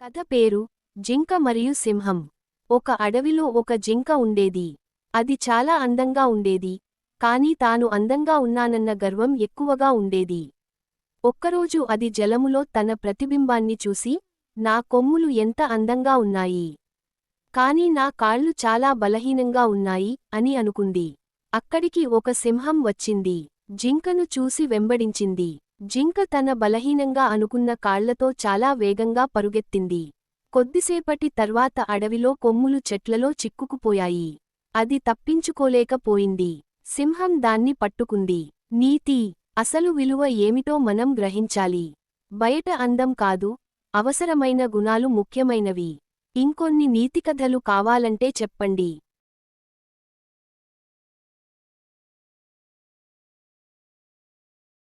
కథ పేరు జింక మరియు సింహం. ఒక అడవిలో ఒక జింక ఉండేది. అది చాలా అందంగా ఉండేది. కాని తాను అందంగా ఉన్నానన్న గర్వం ఎక్కువగా ఉండేది. ఒక్కరోజు అది జలములో తన ప్రతిబింబాన్ని చూసి నా కొమ్ములు ఎంత అందంగా ఉన్నాయి. కాని నా కాళ్ళు చాలా బలహీనంగా ఉన్నాయి అని అనుకుంది. అక్కడికి ఒక సింహం వచ్చింది. జింకను చూసి వెంబడించింది. జింక తన బలహీనంగా అనుకున్న కాళ్ళతో చాలా వేగంగా పరుగెత్తింది. కొద్దిసేపటి తర్వాత అడవిలో కొమ్ములు చెట్లలో చిక్కుకుపోయాయి. అది తప్పించుకోలేకపోయింది. సింహం దాన్ని పట్టుకుంది. నీతి అసలు విలువ ఏమిటో మనం గ్రహించాలి. బయట అందం కాదు అవసరమైన గుణాలు ముఖ్యమైనవి. ఇంకొన్ని నీతికథలు కావాలంటే చెప్పండి.